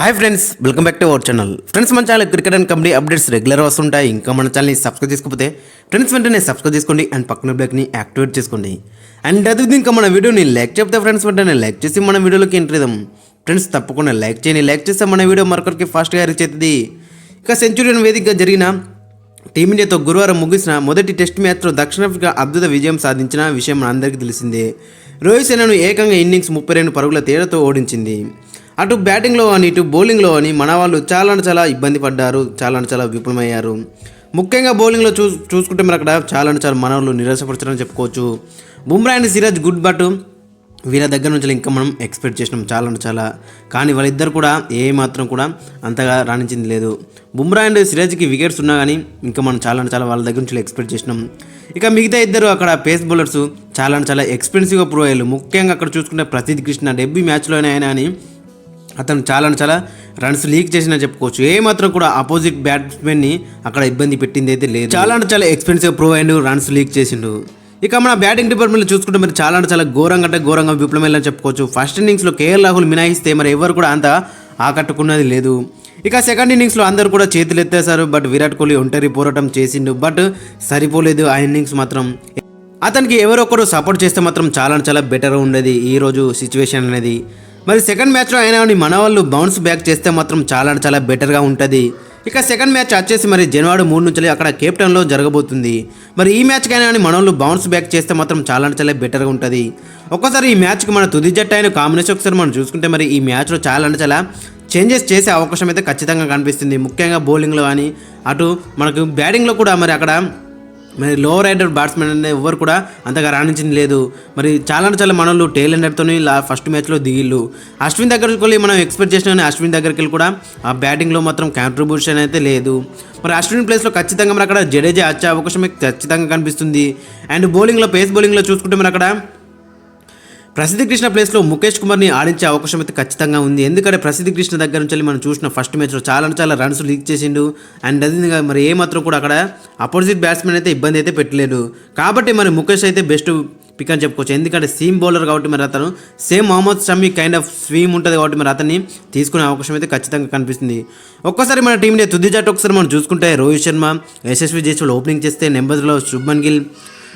Hi friends welcome back to our channel friends మన channel cricket and kabaddi updates regular వస్తుంటాయి. ఇంకా మన ఛానల్ని సబ్స్క్రైబ్ చేసుకోకపోతే ఫ్రెండ్స్ వెంటనే సబ్స్క్రైబ్ చేసుకోండి అండ్ పక్కన బ్లాక్ని యాక్టివేట్ చేసుకోండి. అండ్ అది ఇంకా మన వీడియోని లైక్ చెప్తే ఫ్రెండ్స్ వెంటనే లైక్ చేసి మన వీడియోలోకి ఎంటర్ ఇద్దాం. ఫ్రెండ్స్ తప్పకుండా లైక్ చేయండి. లైక్ చేస్తే మన వీడియో మరొకరికి ఫాస్ట్గా రీచ్ అవుతుంది. ఇక సెంచురియన్ వేదికగా జరిగిన టీమిండియాతో గురువారం ముగిసిన మొదటి టెస్ట్ మ్యాచ్లో దక్షిణాఫ్రికా అద్భుత విజయం సాధించిన విషయం మనందరికీ తెలిసిందే. రోహిత్ శర్మను ఏకంగా ఇన్నింగ్స్ ముప్పై రెండు పరుగుల తేడాతో ఓడించింది. అటు బ్యాటింగ్లో అని ఇటు బౌలింగ్లో అని మన వాళ్ళు చాలా అంటే చాలా ఇబ్బంది పడ్డారు చాలా అంటే చాలా విఫలమయ్యారు. ముఖ్యంగా బౌలింగ్లో చూ చూసుకుంటే మరి అక్కడ చాలా అంటే చాలా మన వాళ్ళు నిరాశపరచారని చెప్పుకోవచ్చు. Bumrah and Siraj good but వీళ్ళ దగ్గర నుంచి ఇంకా మనం ఎక్స్పెక్ట్ చేసినాం చాలా అంటే చాలా. కానీ వాళ్ళిద్దరు కూడా ఏ మాత్రం కూడా అంతగా రాణించింది లేదు. బుమ్రా అండ్ సిరాజ్కి వికెట్స్ ఉన్నా కానీ ఇంకా మనం చాలా అంటే చాలా వాళ్ళ దగ్గర నుంచి ఎక్స్పెక్ట్ చేసినాం. ఇక మిగతా ఇద్దరు అక్కడ పేస్ బౌలర్స్ చాలా అంటే చాలా ఎక్స్పెన్సివ్గా ప్రూవ్ అయ్యారు. ముఖ్యంగా అక్కడ చూసుకుంటే ప్రసిద్ధ్ కృష్ణ డెబ్బీ మ్యాచ్లోనే అయినా అని అతను చాలా చాలా రన్స్ లీక్ చేసిన చెప్పుకోవచ్చు. ఏ మాత్రం కూడా ఆపోజిట్ బ్యాట్స్మెన్ని అక్కడ ఇబ్బంది పెట్టింది అయితే లేదు. చాలా అంటే చాలా ఎక్స్పెన్సివ్ ప్రూవ్ అయ్యిండు రన్స్ లీక్ చేసిండు. ఇక మన బ్యాటింగ్ డిపార్ట్మెంట్లో చూసుకుంటే మరి చాలా అంటే చాలా ఘోరంగా అంటే ఘోరంగా విఫలమైందని చెప్పుకోవచ్చు. ఫస్ట్ ఇన్నింగ్స్లో కేఎల్ రాహుల్ మినాయిస్తే మరి ఎవరు కూడా అంత ఆకట్టుకున్నది లేదు. ఇక సెకండ్ ఇన్నింగ్స్లో అందరూ కూడా చేతులు ఎత్తేశారు బట్ విరాట్ కోహ్లీ ఒంటరి పోరాటం చేసిండు బట్ సరిపోలేదు ఆ ఇన్నింగ్స్ మాత్రం. అతనికి ఎవరొకరు సపోర్ట్ చేస్తే మాత్రం చాలా చాలా బెటర్ ఉండేది ఈ రోజు సిచ్యువేషన్ అనేది. మరి సెకండ్ మ్యాచ్లో అయినా కానీ మన వాళ్ళు బౌన్స్ బ్యాక్ చేస్తే మాత్రం చాలా అంటే చాలా బెటర్గా ఉంటుంది. ఇక సెకండ్ మ్యాచ్ వచ్చేసి మరి జనవరి మూడు నుంచి అక్కడ కేప్టన్లో జరగబోతుంది. మరి ఈ మ్యాచ్కి అయినా కానీ మన వాళ్ళు బౌన్స్ బ్యాక్ చేస్తే మాత్రం చాలా అంటే చాలా బెటర్గా ఉంటుంది. ఒక్కసారి ఈ మ్యాచ్కి మన తుది జట్టు అయిన కాంబినేషన్ ఒకసారి మనం చూసుకుంటే మరి ఈ మ్యాచ్లో చాలా అంటే చాలా చేంజెస్ చేసే అవకాశం అయితే ఖచ్చితంగా కనిపిస్తుంది. ముఖ్యంగా బౌలింగ్లో కానీ అటు మనకు బ్యాటింగ్లో కూడా మరి అక్కడ మరి లోవర్ రైడర్ బ్యాట్స్మెన్ అనే ఎవరు కూడా అంతగా రాణించింది లేదు. మరి చాలా చాలా మనోళ్ళు టేల్ ఎండర్తోని లా ఫస్ట్ మ్యాచ్లో దిగిళ్ళు. అశ్విన్ దగ్గరికి వెళ్ళి మనం ఎక్స్పెక్ట్ చేసిన అశ్విన్ దగ్గరికి వెళ్ళి కూడా ఆ బ్యాటింగ్లో మాత్రం కాంట్రిబ్యూషన్ అయితే లేదు. మరి అశ్విన్ ప్లేస్లో ఖచ్చితంగా మరి అక్కడ జడేజా వచ్చే అవకాశం ఖచ్చితంగా కనిపిస్తుంది. అండ్ బౌలింగ్లో పేస్ బౌలింగ్లో చూసుకుంటే మరి అక్కడ ప్రసిద్ధి కృష్ణ ప్లేస్లో ముఖేష్ కుమార్ని ఆడించే అవకాశం అయితే ఖచ్చితంగా ఉంది. ఎందుకంటే ప్రసిద్ధి కృష్ణ దగ్గర నుంచి మనం చూసిన ఫస్ట్ మ్యాచ్లో చాలా చాలా రన్స్ లీక్ చేసిండు. అండ్ అది మరి ఏమాత్రం కూడా అక్కడ అపోజిట్ బ్యాట్స్మెన్ అయితే ఇబ్బంది అయితే పెట్టలేదు కాబట్టి మరి ముఖేష్ అయితే బెస్ట్ పిక్ అని చెప్పుకోవచ్చు. ఎందుకంటే సీమ్ బౌలర్ కాబట్టి మరి అతను same Mohammed Shami kind of స్వీమ్ ఉంటుంది కాబట్టి మరి అతన్ని తీసుకునే అవకాశం అయితే ఖచ్చితంగా కనిపిస్తుంది. ఒక్కసారి మన టీంని తుది జట్టు ఒకసారి మనం చూసుకుంటే రోహిత్ శర్మ యశస్వి జైస్వాల్ ఓపెనింగ్ చేస్తే నెంబర్లో శుభ్మన్ గిల్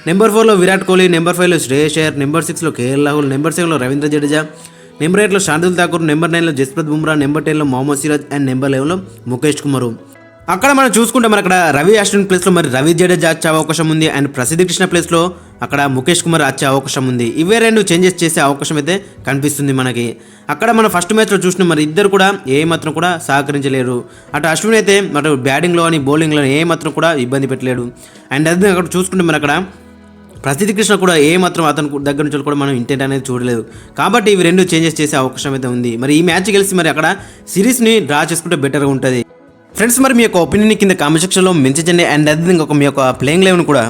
నెంబర్ ఫోర్లో విరాట్ కోహ్లీ నెంబర్ ఫైవ్లో శ్రేయస్ అయ్యర్ నెంబర్ సిక్స్లో కేఎల్ రాహుల్ నెంబర్ సెవెన్లో రవీంద్ర జడేజా నెంబర్ ఎయిట్లో శాంతుల్ ఠాకూర్ నెంబర్ నైన్లో జస్ప్రత్ బుమ్రా నెంబర్ టెన్లో మొహమ్మద్ సిరాజ్ అండ్ నెంబర్ లెవెన్లో ముఖేష్ కుమార్. అక్కడ మనం చూసుకుంటే మన అక్కడ రవి అశ్విన్ ప్లేస్లో మరి రవి జడేజా వచ్చే అవకాశం ఉంది అండ్ ప్రసిద్ధి కృష్ణ ప్లేస్లో అక్కడ ముఖేష్ కుమార్ వచ్చే అవకాశం ఉంది. ఇవే రెండు చేంజెస్ చేసే అవకాశం అయితే కనిపిస్తుంది మనకి. అక్కడ మనం ఫస్ట్ మ్యాచ్లో చూసిన మరి ఇద్దరు కూడా ఏ మాత్రం కూడా సహకరించలేరు. అటు అశ్విన్ అయితే అటు బ్యాటింగ్లో అని బౌలింగ్లో ఏ మాత్రం కూడా ఇబ్బంది పెట్టలేడు. అండ్ అదే అక్కడ చూసుకుంటే మరి అక్కడ ప్రసిద్ధి కృష్ణ కూడా ఏ మాత్రం దగ్గర నుంచి కూడా మనం ఇంటెంట్ అనేది చూడలేదు. కాబట్టి ఇవి రెండు చేంజెస్ చేసే అవకాశం అయితే ఉంది. మరి ఈ మ్యాచ్ గెలిచి మరి అక్కడ సిరీస్ని డ్రా చేసుకుంటే బెటర్గా ఉంటుంది. ఫ్రెండ్స్ మరి మీ యొక్క ఒపీనియన్ కింద కామెంట్ సెక్షన్లో మెన్షన్ చేయండి. అండ్ అదే ఒక మీ యొక్క ప్లేయింగ్ లెవెన్ కూడా